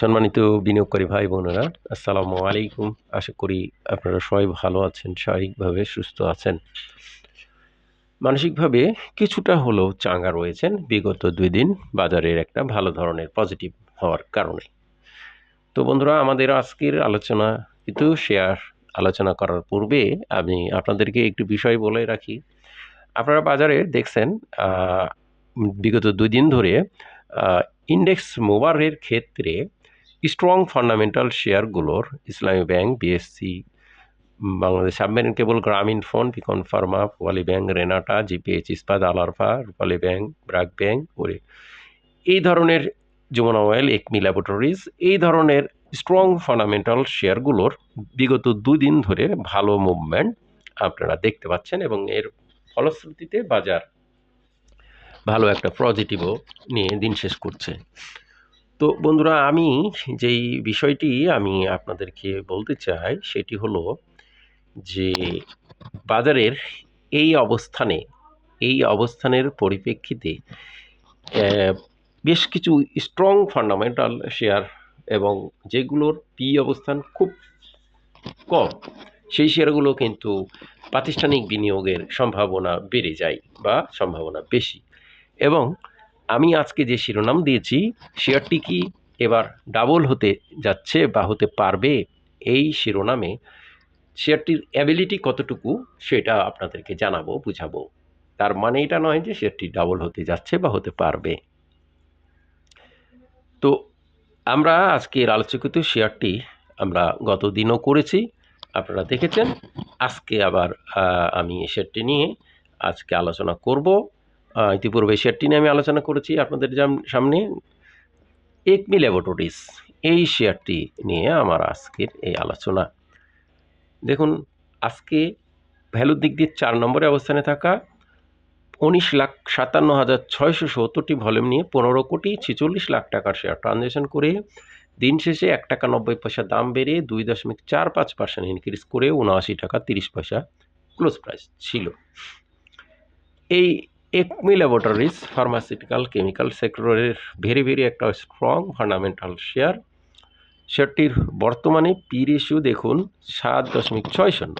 সম্মানিত বিনিয়োগকারী ভাই বোনেরা, আসসালামু আলাইকুম। আশা করি আপনারা সবাই ভালো আছেন, শারীরিকভাবে সুস্থ আছেন। মানসিকভাবে কিছুটা হলেও চাঙ্গা রয়েছেন বিগত দুই দিন বাজারের একটা ভালো ধরনের পজিটিভ হওয়ার কারণে। তো বন্ধুরা, আমাদের আজকের আলোচনা কিন্তু শেয়ার আলোচনা করার পূর্বে আমি আপনাদেরকে একটু বিষয় বলে রাখি। আপনারা বাজারে দেখছেন বিগত দুই দিন ধরে ইন্ডেক্স মোবারের ক্ষেত্রে strong fundamental শেয়ারগুলোর Islami bank BSC Bangladesh submarine cable, Grameen phone পিকন pharma, Rupali bank, Renata, GPH, Ispat, Alarafa, Rupali bank, BRAC bank, ওরে। এই ধরনের যমুনা অয়েল একমি ল্যাবরেটরিজ, এই ধরনের স্ট্রং ফান্ডামেন্টাল শেয়ারগুলোর বিগত দুদিন ধরে ভালো মুভমেন্ট আপনারা দেখতে পাচ্ছেন এবং এর ফলশ্রুতিতে বাজার ভালো একটা পজিটিভও নিয়ে দিন শেষ করছে। তো বন্ধুরা, আমি যেই বিষয়টি আমি আপনাদেরকে বলতে চাই, সেটি হলো যে বাজারের এই অবস্থানে, এই অবস্থানের পরিপ্রেক্ষিতে বেশ কিছু স্ট্রং ফান্ডামেন্টাল শেয়ার এবং যেগুলোর পি অবস্থান খুব কম, সেই শেয়ারগুলো কিন্তু প্রাতিষ্ঠানিক বিনিয়োগের সম্ভাবনা বেড়ে যায় বা সম্ভাবনা বেশি এবং আমি আজকে যে শিরোনাম দিয়েছি, শেয়ারটি কি এবার ডাবল হতে যাচ্ছে বা হতে পারবে এই শিরোনামে? শেয়ারটির অ্যাবিলিটি কতটুকু সেটা আপনাদেরকে জানাব, বুঝাবো। তার মানে এটা নয় যে শেয়ারটি ডাবল হতে যাচ্ছে বা হতে পারবে। তো আমরা আজকের আলোচকিত শেয়ারটি আমরা গত দিনও করেছি। আপনারা দেখেছেন, আজকে আবার আমি শেয়ারটি নিয়ে আজকে আলোচনা করব। ইতিপূর্বে শেয়ারটি নিয়ে আমি আলোচনা করেছি আপনাদের সামনে। একমি ল্যাবরেটরিজ, এই শেয়ারটি নিয়ে আমার আজকের এই আলোচনা। দেখুন, আজকে ভ্যালুর দিক দিয়ে চার নম্বরে অবস্থানে থাকা উনিশ লাখ সাতান্ন হাজার ছয়শো সত্তরটি ভলিউম নিয়ে পনেরো কোটি ছেচল্লিশ লাখ টাকার শেয়ার ট্রানজ্যাকশন করে দিন শেষে এক টাকা নব্বই পয়সা দাম বেড়ে দুই দশমিক চার পাঁচ পার্সেন্ট ইনক্রিজ করে উনআশি টাকা তিরিশ পয়সা ক্লোজ প্রাইস ছিল। এই একমি ল্যাবরেটরিজ ফার্মাসিউটিক্যাল কেমিক্যাল সেক্টরের ভেরি ভেরি একটা স্ট্রং ফান্ডামেন্টাল শেয়ার শেয়ারটির বর্তমানে পি রেশিও দেখুন সাত দশমিক ছয় শূন্য,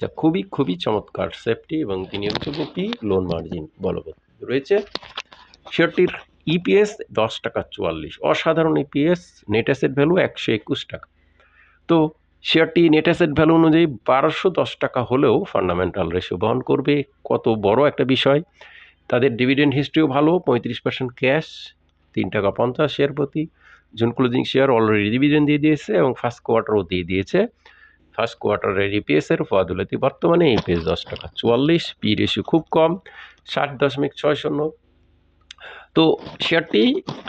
যা খুবই খুবই চমৎকার। সেফটি এবং বিনিয়োগযোগ্য পি লোন মার্জিন বলবৎ রয়েছে। শেয়ারটির ইপিএস দশ টাকা চুয়াল্লিশ, অসাধারণ ইপিএস নেট অ্যাসেট ভ্যালু একশো একুশ টাকা। তো শেয়ারটি নেট অ্যাসেট ভ্যালু অনুযায়ী বারোশো দশ টাকা হলেও ফান্ডামেন্টাল রেশিও বহন করবে। কত বড় একটা বিষয় তাদের ডিভিডেন্ড হিস্ট্রিও ভালো, পঁয়ত্রিশ পার্সেন্ট ক্যাশ তিন টাকা পঞ্চাশ শেয়ার প্রতি। June closing share already dividend দিয়ে দিয়েছে এবং ফার্স্ট কোয়ার্টারও দিয়ে দিয়েছে। ফার্স্ট কোয়ার্টারের ইপিএসের ফয়াদুলাতি বর্তমানে ইপিএস দশ টাকা চুয়াল্লিশ পি রেশিও খুব কম, ষাট দশমিক ছয় শূন্য। তো শেয়ারটি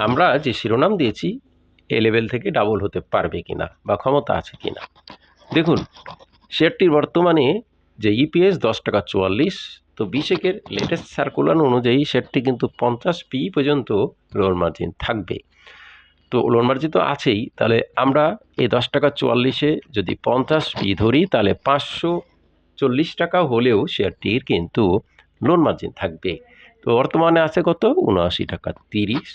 আমরা যে শিরোনাম দিয়েছি, এ লেভেল থেকে ডাবল হতে পারবে কিনা বা ক্ষমতা আছে কিনা। দেখুন শেয়ারটির বর্তমানে যে ইপিএস দশ টাকা চুয়াল্লিশ তো বিশেকের লেটেস্ট সার্কুলার অনুযায়ী শেয়ারটি কিন্তু পঞ্চাশ পি পর্যন্ত লোন মার্জিন থাকবে। তো লোন মার্জিন তো আছেই, তাহলে আমরা এই দশ টাকা চুয়াল্লিশে যদি পঞ্চাশ পি ধরি, তাহলে পাঁচশো চল্লিশ টাকা হলেও শেয়ারটির কিন্তু লোন মার্জিন থাকবে। তো বর্তমানে আছে কত? উনআশি টাকা তিরিশ।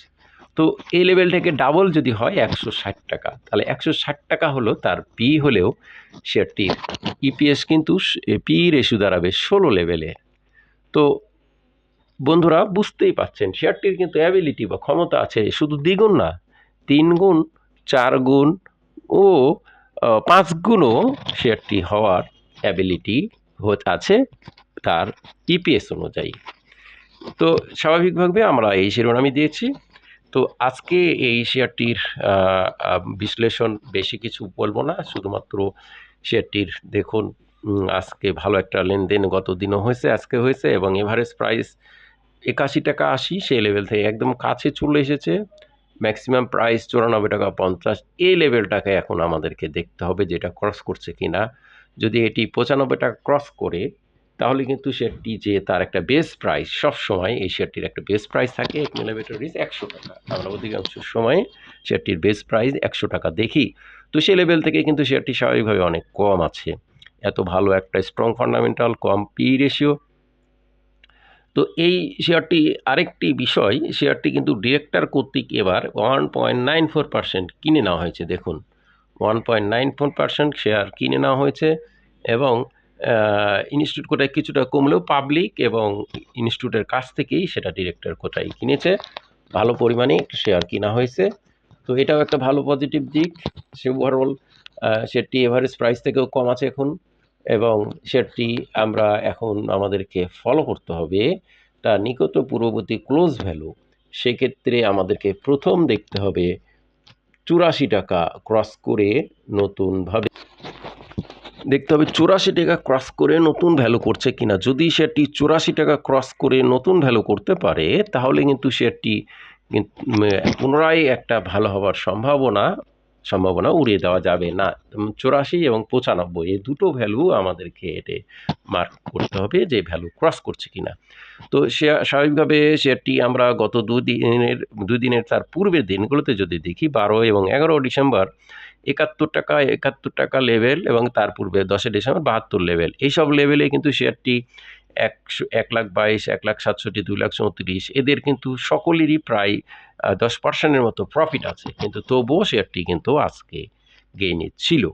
তো এই লেভেল থেকে ডাবল যদি হয় একশো ষাট টাকা, তাহলে একশো ষাট টাকা হলো তার পি হলেও শেয়ারটির ইপিএস কিন্তু পি রেশু দাঁড়াবে ষোলো লেভেলে তো বন্ধুরা বুঝতেই পাচ্ছেন শেয়ারটির কিন্তু অ্যাবিলিটি বা ক্ষমতা আছে শুধু দ্বিগুণ না তিন গুণ চার গুণ ও পাঁচ গুণও শেয়ারটি হওয়ার অ্যাবিলিটি আছে তার ইপিএস অনুযায়ী। তো স্বাভাবিকভাবে আমরা এই শিরোনামই দিয়েছি। তো আজকে এই শেয়ারটির বিশ্লেষণ বেশি কিছু বলব না, শুধুমাত্র শেয়ারটির দেখুন আজকে ভালো একটা লেনদেন গত দিনও হয়েছে, আজকে হয়েছে এবং এভারেজ প্রাইস একাশি টাকা আশি, সেই লেভেল থেকে একদম কাছে চলে এসেছে। ম্যাক্সিমাম প্রাইস চুরানব্বই টাকা পঞ্চাশ, এই লেভেলটাকে এখন আমাদেরকে দেখতে হবে যেটা ক্রস করছে কি না যদি এটি পঁচানব্বই টাকা ক্রস করে, তাহলে কিন্তু শেয়ারটি যে তার একটা বেস প্রাইস সব সময় এই শেয়ারটির একটা বেস প্রাইস থাকে এক মিলিমিটারিজ একশো টাকা। আমরা অধিকাংশ সময় শেয়ারটির বেস প্রাইস একশো টাকা দেখি। তো সেই লেভেল থেকে কিন্তু শেয়ারটি স্বাভাবিকভাবে অনেক কম আছে। এত ভালো একটা স্ট্রং ফান্ডামেন্টাল কম পি রেশিও তো এই শেয়ারটি আরেকটি বিষয় শেয়ারটি কিন্তু ডিরেক্টর কর্তৃক এবার one point nine four percent কিনে নেওয়া হয়েছে, দেখুন। One point nine four percent share কিনে নেওয়া হয়েছে এবং ইনস্টিটিউট কোটায় কিছুটা কমলেও পাবলিক এবং ইনস্টিটিউটের কাছ থেকেই সেটা ডিরেক্টর কোটায় কিনেছে। ভালো পরিমাণে শেয়ার কিনা হয়েছে। তো এটাও একটা ভালো পজিটিভ দিক। সে ওভারঅল শেয়ারটি এভারেজ প্রাইস থেকেও কম আছে এখন। এবং শেয়ারটি আমরা এখন আমাদেরকে ফলো করতে হবে। তা নিকট পূর্ববর্তী ক্লোজ ভ্যালু সেক্ষেত্রে আমাদেরকে প্রথম দেখতে হবে চুরাশি টাকা ক্রস করে নতুনভাবে দেখতে হবে চুরাশি টাকা ক্রস করে নতুন ভ্যালু করছে কিনা। যদি শেয়ারটি চুরাশি টাকা ক্রস করে নতুন ভ্যালু করতে পারে তাহলে কিন্তু উম, পুনরায় একটা ভালো হওয়ার সম্ভাবনা সম্ভাবনা উড়িয়ে দেওয়া যাবে না। চুরাশি এবং পঁচানব্বই এই দুটো ভ্যালু আমাদেরকে এতে মার্ক করতে হবে যে ভ্যালু ক্রস করছে কিনা। তো সে স্বাভাবিকভাবে শেয়ারটি আমরা গত দুদিনের দুদিনের তার পূর্বের দিনগুলোতে যদি দেখি, বারো এবং এগারো ডিসেম্বর একাত্তর টাকা একাত্তর টাকা লেভেল এবং তার পূর্বে দশই ডিসেম্বর বাহাত্তর লেভেল এইসব লেভেলে কিন্তু শেয়ারটি একশো, এক লাখ বাইশ, এক লাখ সাতষট্টি, দুই লাখ চৌত্রিশ, এদের কিন্তু সকলেরই প্রায় দশ পার্সেন্টের মতো প্রফিট আছে। কিন্তু তবুও শেয়ারটি কিন্তু আজকে গেইনে ছিল।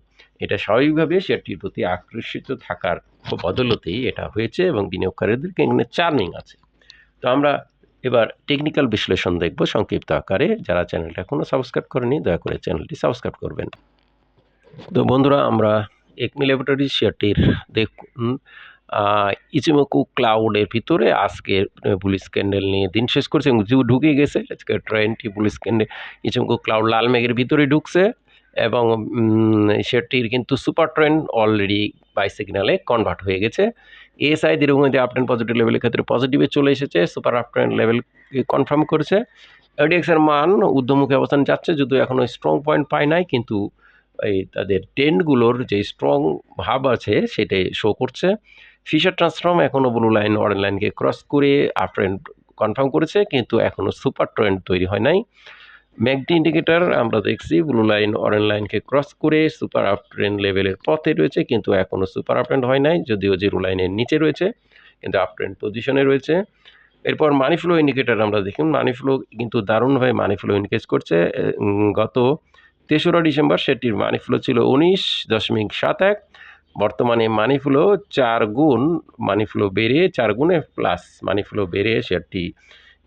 এটা স্বাভাবিকভাবে শেয়ারটির প্রতি আকর্ষিত থাকার বদলতেই এটা হয়েছে এবং বিনিয়োগকারীদেরকে এখানে চার্মিং আছে। তো আমরা এবার টেকনিক্যাল বিশ্লেষণ দেখব সংক্ষিপ্ত আকারে। যারা চ্যানেলটা এখনও সাবস্ক্রাইব করেনি, দয়া করে চ্যানেলটি সাবস্ক্রাইব করবেন। তো বন্ধুরা, আমরা একমি ল্যাবরেটরি শেয়ারটির দেখুন ইচিমকু ক্লাউডের ভিতরে আজকে পুলিশ ক্যান্ডেল নিয়ে দিন শেষ করছে এবং জু ঢুকে গেছে। আজকে ট্রেনটি পুলিশ ক্যান্ডেল ইচিমকু ক্লাউড লাল মেঘের ভিতরে ঢুকছে এবং শেয়ারটির কিন্তু সুপার ট্রেন অলরেডি বাই সিগনালে কনভার্ট হয়ে গেছে। এএসআই দীর্ঘমেয়াদী আপ ট্রেন্ড পজিটিভ লেভেলের ক্ষেত্রে পজিটিভে চলে এসেছে super up trend level confirm করেছে। এডিএক্স এর মান ঊর্ধ্বমুখী অবস্থান যাচ্ছে, যদিও এখনও স্ট্রং পয়েন্ট পায় নাই, কিন্তু এই তাদের ট্রেন্ডগুলোর যে স্ট্রং ভাব আছে, সেটাই শো করছে। ফিশার ট্রান্সফর্ম এখনও ব্লু লাইন অরেঞ্জ লাইনকে ক্রস করে আপ ট্রেন্ড কনফার্ম করেছে, কিন্তু এখনও সুপার ট্রেন্ড তৈরি হয় নাই। ম্যাকডি ইন্ডিকেটার আমরা দেখছি ব্লু লাইন অরেঞ্জ লাইনকে ক্রস করে সুপার আপ ট্রেন্ড লেভেলের পথে রয়েছে, কিন্তু এখনও সুপার আপ ট্রেন্ড হয় নাই, যদিও জিরো লাইনের নিচে রয়েছে, কিন্তু আপ ট্রেন্ড পজিশনে রয়েছে। এরপর মানি ফ্লো ইন্ডিকেটর আমরা দেখি মানি ফ্লো কিন্তু দারুণভাবে মানি ফ্লো ইন্ডিকেট করছে গত তেসরা ডিসেম্বর সেটির মানি ফ্লো ছিল উনিশ দশমিক সাত এক বর্তমানে মানি ফ্লো চার গুণ মানি ফ্লো বেড়ে চার গুণে প্লাস মানি ফ্লো বেড়ে শেয়ারটি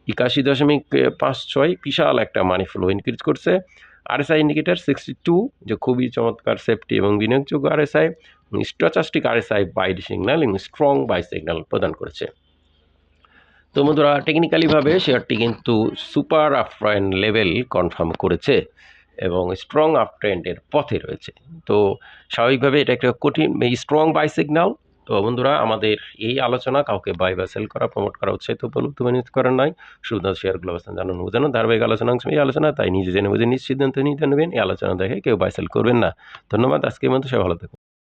একাশি দশমিক পাঁচ ছয় বিশাল একটা মানি ফ্লো ইনক্রিজ করছে। আরএসআই ইন্ডিকেটার সিক্সটি টু যে খুবই চমৎকার সেফটি এবং বিনিয়োগযোগ্য RSI stochastic RSI buy signal এবং স্ট্রং বাই সিগন্যাল প্রদান করেছে। তো বন্ধুরা টেকনিক্যালিভাবে শেয়ারটি কিন্তু সুপার আপ লেভেল কনফার্ম করেছে। এবং স্ট্রং আপ ট্রেন্ডের পথে রয়েছে। তো স্বাভাবিকভাবে এটা একটা কঠিন স্ট্রং বাই সিগনাল তো বন্ধুরা, আমাদের এই আলোচনা, কাউকে বাই বা সেল করা প্রমোট করা উৎসাহিত উপলব্ধ করার নয় শুধু শেয়ারগুলো অবস্থান জানানো, বুঝানো ধারাবাহিক আলোচনা, অংশ এই আলোচনা, তাই নিজে জেনে বুঝে নিজ সিদ্ধান্ত নিতে নেবেন। এই আলোচনা দেখে কেউ বাই সেল করবেন না। ধন্যবাদ, আজকের মতো সবাই ভালো থাকুন।